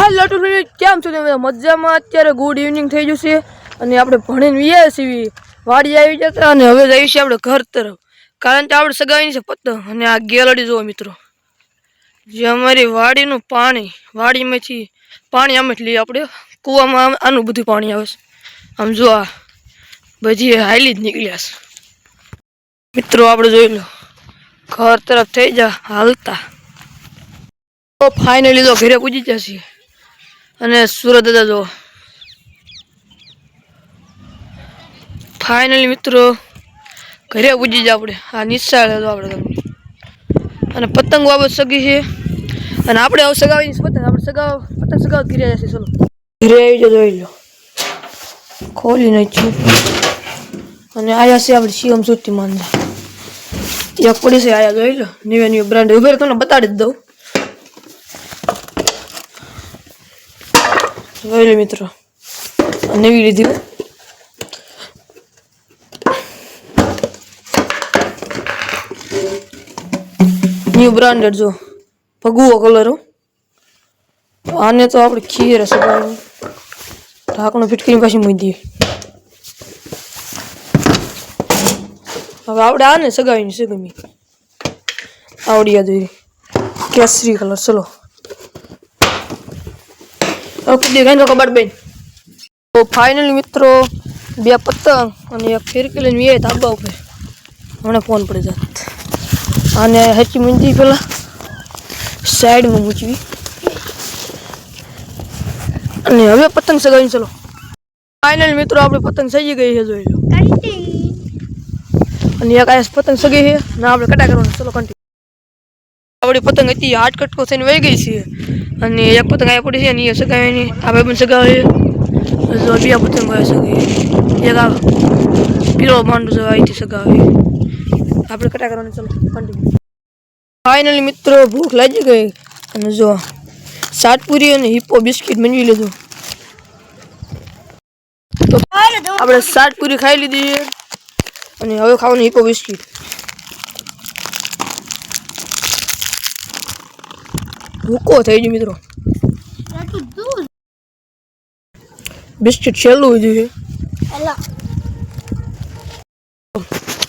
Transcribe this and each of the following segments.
હાલો two કેમ છો તમે? મજામાં? અત્યારે ગુડ ઇવનિંગ થઈ ગયું છે અને આપણે ભણીને વિયા છીએ. વાડી આવી જતા અને હવે જઈએ છીએ આપણે ઘર તરફ. કારણ કે આપણે સગાવીની છે પતંગ અને આ ગેલડી જુઓ મિત્રો. જે અમારી વાડીનું પાણી, વાડીમાંથી પાણી જ લઈએ આપણે. કૂવામાં આનું બધું પાણી આવે છે. આમ જો આ બધી હાઈલી જ નીકળ્યા છે. મિત્રો, આપણે જોઈ લો. ઘર તરફ થઈ જા, હાલતા. ફાઇનલી તો ઘરે પૂજી જશે. અને સુરત દાદા જો. ફાઇનલી મિત્રો, ઘરે પૂજી જાય આપણે. આ નિશાળ હતો આપણે અને પતંગ બાબત સગી છે. અને આપણે હવે સગાવી પતંગ. આપણે સગાવ પતંગ સગાવ ઘરે જશે ચલો. ઘરે આવી જજો જોઈ લો. ખોલી નાખ્યું. અને આયા છે આપણે શિવમ સુતી માન એક પડી છે આયા, જોઈ લો. નીવે નીવે બ્રાન્ડ ઉભેર તમને બતાડી જ દઉં. જોઈ મિત્રો નવી લીધી ન્યુ બ્રાન્ડેડ જો ભગવો કલર આને તો આપણે ખીર સગાવ્યું ઢાંકણું ફિટકીની પાછી મૂકી દઈએ હવે આપણે આને સગાવીને સગમી ગમી આવડી યાદ હોય કેસરી કલર ચલો કુદી ગઈ કબાડ બેન તો ફાઇનલી મિત્રો બે પતંગ અને એક ફિરકી લઈને ધાબા ઉપર હમણાં ફોન પડી જાત અને હેચી મૂંજી પેલા સાઈડમાં મૂકવી અને હવે પતંગ સગાવીને ચલો ફાઇનલ મિત્રો આપણે પતંગ સજી ગઈ છે જોઈ લો અને એક આયા પતંગ સગી છે ને આપણે કટા કરવાનું ચલો કન્ટિન્યુ આપણી પતંગ હતી હાટ કટકો થઈને વહી ગઈ છે. અને એક પતંગ આવી પડી છે, અને એ સગાવેની આ ભાઈ પણ સગાવે જો બે પતંગ હોય સગી એક આ પીળો માંડો છે અહીંથી સગાવે આપણે કટા કરવાની, ચાલો કન્ટિન્યુ ફાઇનલી મિત્રો, ભૂખ લાગી ગઈ. અને જો, સાતપુરી અને હિપ્પો બિસ્કિટ મેળવી લીધું. આપણે સાતપુરી ખાઈ લીધી. અને હવે ખાવાનું હિપ્પો બિસ્કિટ ભૂકો થઈ ગયો મિત્રો. બિસ્કિટ છેલ્લું જોઈએ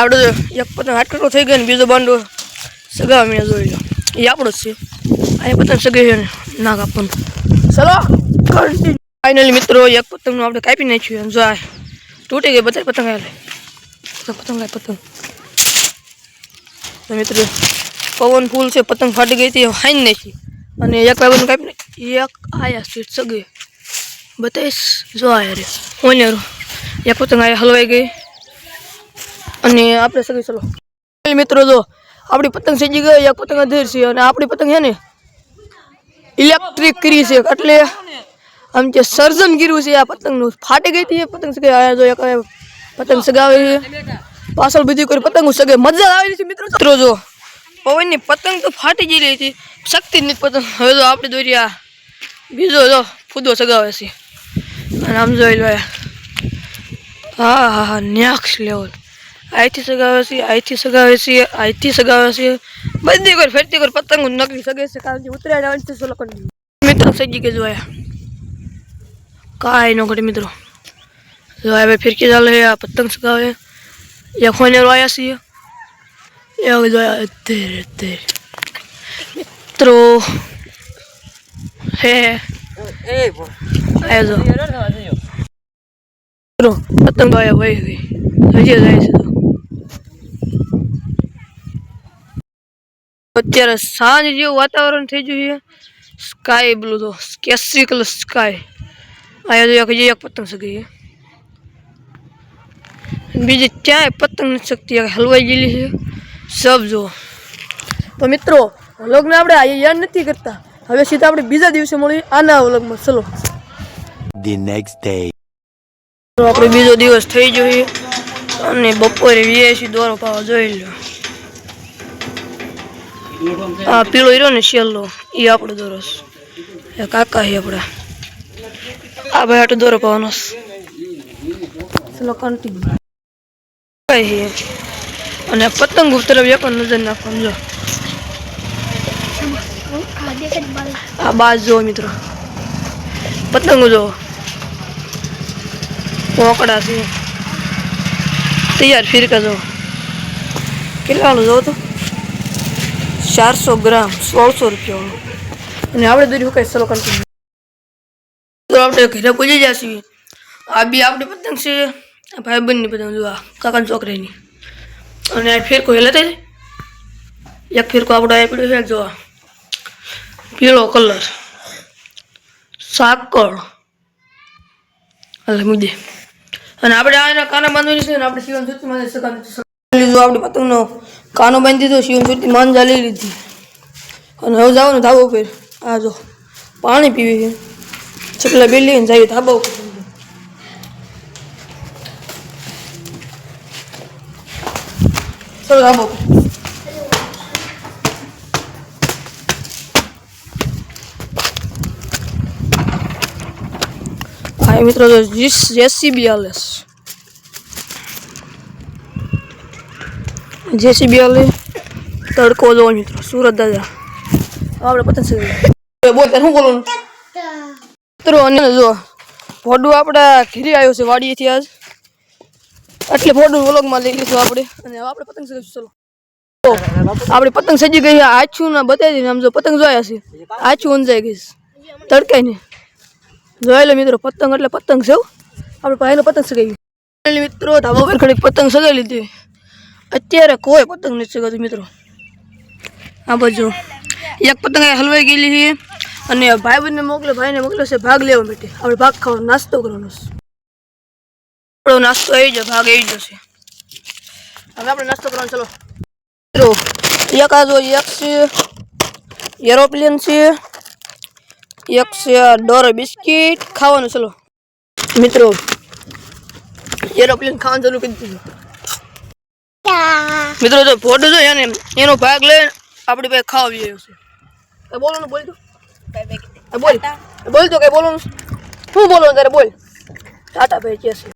આપણે એક પતંગ હાટકટો થઈ ગયો ને બીજો બાંડો સગા મેં જોઈ લો. એ આપણો જ છે. આ પતંગ સગાઈ છે ને કાપવાનું ચલો ફાઇનલી મિત્રો એક પતંગનું આપણે કાપી નાખ્યું એમ જો આ તૂટી ગઈ બધા પતંગ આવે પતંગ આવે પતંગ. મિત્રો પવન ફૂલ છે પતંગ ફાટી ગઈ હતી હાઈ નાખી. અને એક કાપી નાખી. એક આયા સીટ સગી. બતાવીશ જો આયા રે. ઓનેરો એક પતંગ આયા હલવાઈ ગઈ. અને આપણે સગી ચલો. મિત્રો જો, આપણી પતંગ સજી ગઈ, એક પતંગ અધેર છે અને આપણી પતંગ છે ને ઇલેક્ટ્રિક કરી છે. એટલે આમ જે સર્જન કર્યું છે આ પતંગનું. ફાટી ગઈ હતી પતંગ સગાઈ આયા જો એક પતંગ સગાવે પાછળ બધી કોઈ પતંગ સગે. મજા આવી છે મિત્રો. મિત્રો જો પવનની પતંગ તો ફાટી ગયેલી હતી. શક્તિ ની પતંગ. હવે તો આપણે દોરી આ બીજો જો ફૂદો સગાવે છે. અને આમ જોઈ લો હા હા હા નેક્સ્ટ લેવલ. અહીંથી સગાવે છે અહીંથી સગાવે છે અહીંથી સગાવે છે. બધી કોઈ ફેરતી કોઈ પતંગ નકલી સગે છે, કારણ કે ઉતરાયણ આવે છે સોલો કરી મિત્રો સજી કે જોયા. કાંઈ ન ઘટે, મિત્રો. જોયા ભાઈ ફિરકી ચાલે આ પતંગ સગાવે એ ખોનેરો આવ્યા છીએ એ જોયા અત્યારે અત્યારે મિત્રો હે આયા જો મિત્રો પતંગ તો આયા વહી ગઈ હજી જાય છે તો અત્યારે સાંજ જેવું વાતાવરણ થઈ ગયું છે સ્કાય બ્લુ તો કેસરી કલર સ્કાય આયા જો એક હજી એક પતંગ સગી છે બીજી ક્યાંય પતંગ નથી શકતી એક હલવાઈ ગયેલી છે સબ જો. તો મિત્રો વ્લોગને આપણે આ યાદ નથી કરતા. હવે સીધા આપણે બીજા દિવસે મળીએ. આના વ્લોગમાં ચલો. The નેક્સ્ટ ડે તો આપણે બીજો દિવસ થઈ જોઈએ અને બપોરે વીએસી દોરો પાવા જોઈ લો આ પીળો હીરો ને શેલ્લો એ આપણો દોરો છે. એ કાકા હી આપણા. આ ભાઈ આટલો દોરો પાવાનો. ચલો કન્ટિન્યુ અને પતંગ તરફ એક નજર નાખવાનું જો. આ બાજ જો મિત્રો. પતંગો જો પોકડા છે. તૈયાર ફિરકા જો કેટલાનું જો તો? ચારસો ગ્રામ, સોળસો રૂપિયા અને આપણે દોરી કઈ સલો કન્ટિન્યુ આપણે ઘરે પૂજી જશે. આ બી આપણી પતંગ છે. ભાઈ ભાઈબંધની પતંગ જો આ, કાકાની છોકરીની. અને ફિરકો હેલે તે? એક ફિરકો આપણો આપ્યો છે, જો. પીળો કલર. સાકળ. એટલે મુદ્દે અને આપણે આ એના કાના બાંધવાની છે ને આપણે શિવન જ્યોતિ માં સગાને લીધું આપણે પતંગનો કાનો બાંધી દીધો, શિવન જ્યોતિ માંજા લઈ લીધી. અને હવે ન ધાબો ફેર આ જો, પાણી પીવી છે. ચકલા બિલ્ડી જાય ધાબો ઉપર. ધાબા ઉપર હા મિત્રો તો જીસ જેસીબી આલે જેસીબી આલે તડકો જો મિત્રો સુરત દાદા આપણે પતંગ છે બોલ તાર શું બોલવાનું મિત્રો અને જો ફોડું આપણે ઘીરી આવ્યો છે વાડીએથી આજ એટલે ફોડું વ્લોગમાં લઈ લીધું આપણે. અને હવે આપણે પતંગ ચગાવીશું, ચલો. આપણે પતંગ સજી ગઈ આછું ના બતાવી દઈને આમ જો પતંગ જોયા છે. આછું અંજાઈ ગઈ તડકાઈ ને જોઈ લો મિત્રો, પતંગ એટલે પતંગ છે. આપણે પહેલો પતંગ સગાવી મિત્રો ધાબા પર ઘડીક પતંગ સગાવી લીધી. અત્યારે કોઈ પતંગ નથી સગાવતું મિત્રો. આ બાજુ એક પતંગ હલવાઈ ગયેલી છે. અને ભાઈ બંને મોકલે ભાઈને મોકલે છે, ભાગ લેવા માટે. આપણે ભાગ ખાવાનો નાસ્તો કરવાનો આપણો નાસ્તો આવી જાય ભાગ આવી જશે હવે આપણે નાસ્તો કરવાનો ચલો. એક આ જો એક છે એરોપ્લેન છે એક છે ડોર બિસ્કિટ. ખાવાનું ચલો. મિત્રો એરોપ્લેન ખાવાનું ચાલુ કરી દીધું. મિત્રો જો ફોટો જો એને એનો ભાગ લઈને આપણી પાસે ખાવા આવી છે. કઈ બોલવાનું બોલ. તો. બોલ બોલ તો કઈ બોલવાનું શું બોલવાનું તારે બોલ. ટાટા ભાઈ કે છે.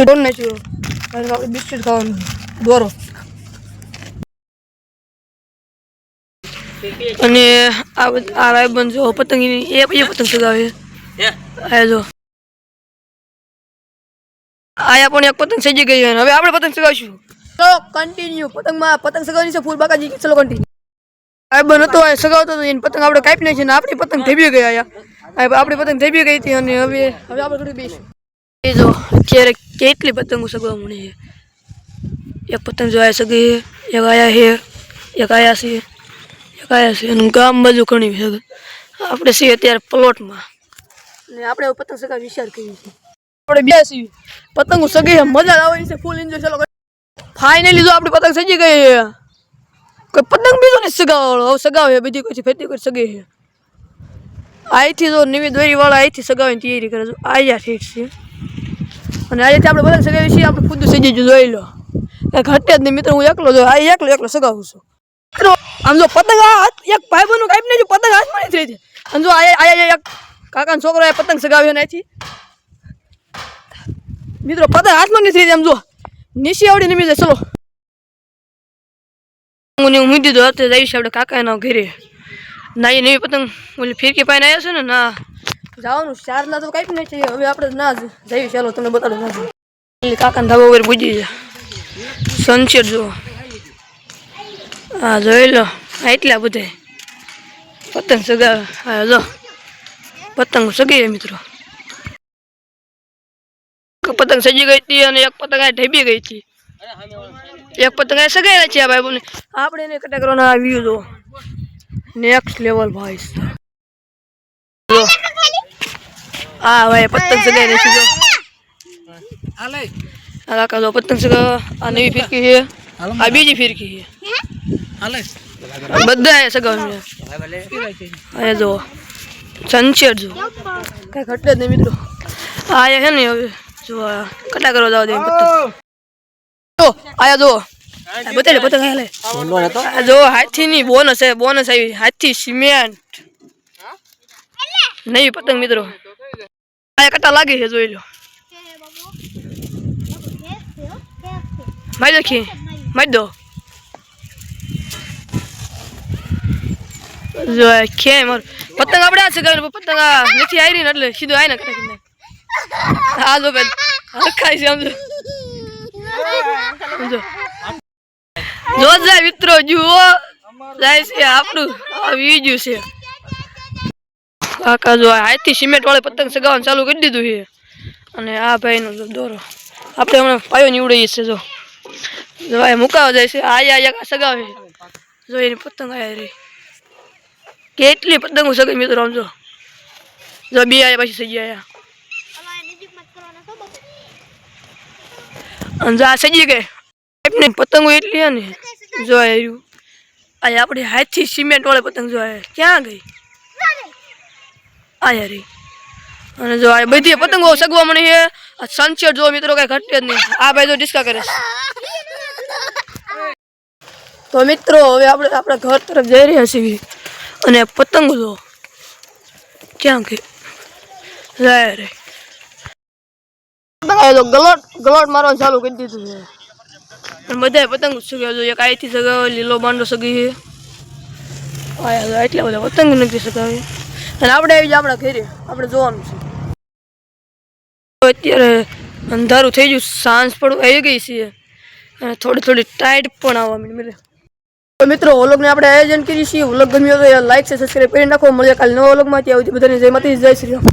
બિસ્કિટ કોણ નાખ્યું બિસ્કિટ ખાવાનું. દોરો. અને આ આ ભાઈબંધ જો પતંગ એની- એ એ પતંગ ચગાવે આ જો. આયા પણ એક પતંગ સજી ગઈ અને હવે આપણે પતંગ સગાવીશું. તો કન્ટિન્યુ પતંગમાં પતંગ સગાવવાની છે ફૂલ બાકાજી. ચલો કન્ટિન્યુ ભાઈબંધ હતો આ સગાવતો હતો એની પતંગ આપણે કાપી નાખી અને આપણી પતંગ ધેબી ગઈ આયા. આપણી પતંગ ધેબી ગઈ હતી અને હવે હવે આપણે થોડી બેસીશું. એ જો અત્યારે કેટલી પતંગો સગવા મળી છે. એક પતંગ જોયા સગી છે એક આયા છે એક આયા છે એક આયા છે. અને ગામ બાજુ ઘણી છે. આપણે છીએ અત્યારે પ્લોટમાં. અને આપણે પતંગ સગા વિચાર કરીએ છીએ. આપણે બે છીએ. પતંગો સગી મજા આવે છે. ફૂલ એન્જોય ચાલો ફાઇનલી જો આપણી પતંગ સજી ગઈ છે. કોઈ પતંગ બીજો નહીં સગાવાળો હવે સગાવે બધી કોઈ ફેતી કોઈ સગે છે. અહીંથી જો નવી દોરી વાળા અહીંથી સગાવીને તૈયારી કરે છે. આયા ઠીક છે. અને આ રીતે આપણે બધા સગાવી છીએ, આપણે ખુદ સજી જોઈ લો. કઈ ઘટે જ નહીં મિત્રો, હું એકલો જો આ એકલો એકલો સગાવું છું. આમ જો પતંગ હાથ- એક ભાઈ બનું કાપી નહીં પતંગ હાથમાં નહીં થઈ છે. અને જો આ એક કાકાનો છોકરો એ પતંગ સગાવ્યો નથી મિત્રો, પતંગ હાથમાં નથી જાય આમ જો. નીચે આવડી નમી જાય ચલો. હું મૂકી દીધો અત્યારે જઈશ આપણે કાકા એના ઘરે. ના, એ નવી પતંગ ઓલી ફિરકી પાઈને આવ્યા છે ને, ના. જવાનું ચાર ના તો કાંઈ છે હવે આપણે ના જઈએ. ચાલો, તમને બતાડું ના કાકાના ધાબા પૂજી છે. સનસેટ જુઓ. હા જોઈ લો. એટલા બધા. પતંગ સગાવે હા જો. પતંગ સગી મિત્રો. પતંગ સજી ગઈ હતી અને એક પતંગ આ ઢેબી ગઈ હતી. એક પતંગ સગાઈ છે આ ભાઈ આપણે એને કટા કરવાનો આ વ્યૂ જો નેક્સ્ટ લેવલ ભાઈ જો આ ભાઈ પતંગ સગાઈ રહી છે જો આ કાકા જો પતંગ સગા આ નવી ફિરકી છે આ બીજી ફિરકી છે આ બધા એ સગાવ્યું છે આ જો સનસેટ જો કઈ ઘટે જ નહીં મિત્રો આ આયા છે ને હવે જો આ કટા કરવા જવા દે એમ પતંગ જો આયા જો આ બતાડે પતંગ આયા લે આ જો હાથી ની બોનસ છે બોનસ આવી હાથી સિમેન્ટ નહીં પતંગ મિત્રો આ કટા લાગે છે જોઈ લો મારી દો ખી મારી દો જો કે માર પતંગ આપણે આ સગાવી પતંગ આ નથી આવી એટલે સીધો આવીને કટા કીને આ જો બેન હરખાય છે સમજો સમજો જો જાય મિત્રો જુઓ જાય છે આપણું આવી ગયું છે કાકા જો હાથથી સિમેન્ટ વાળે પતંગ સગાવવાનું ચાલુ કરી દીધું છે. અને આ ભાઈનો દોરો. આપણે હમણાં પાયો નીવડીએ છે જો. આ મુકાવા જાય છે. આયા આયા સગાવે જો એની પતંગ આયા રહી. કેટલી પતંગો સગાઈ મિત્રો આમ જો. જો બે આયા પછી સજી આયા. અને જો આ સજી ગઈ. પતંગો એટલી ને. જો આવ્યું આ આપણી હાથથી સિમેન્ટ વાળે પતંગ જો ક્યાં ગઈ? આયા રહી અને જો આ બધી પતંગો સગવા મને છે. આ સનસેટ જો મિત્રો કઈ ઘટે જ નહીં. આ ભાઈ જો ડિસ્કા કરે તો મિત્રો હવે આપણે આપણા ઘર તરફ જઈ રહ્યા છીએ. અને પતંગો જો ક્યાં કે જાય રે તો ગલોટ ગલોટ મારવાનું ચાલુ કરી દીધું છે. બધા પતંગ સગ્યા જો. એક આઈથી સગાવ્યો લીલો બાંડો સગી છે. એટલા બધા પતંગ નથી સગાવી અને આપણે આવી જાય આપણા ઘરે આપણે જોવાનું છે. અત્યારે અંધારું થઈ ગયું સાંજ પણ આવી ગઈ છે. અને થોડી થોડી ટાઈટ પણ આવવા માંડી તો મિત્રો ઓલોગને આપણે આયોજન કરીએ છીએ. ઓલોગ ગમ્યો તો લાઈક છે સબસ્ક્રાઈબ કરી નાખો. મળીએ કાલે નવા વ્લોગમાં. ત્યાં બધાને જય માતાજી જય શ્રી રામ.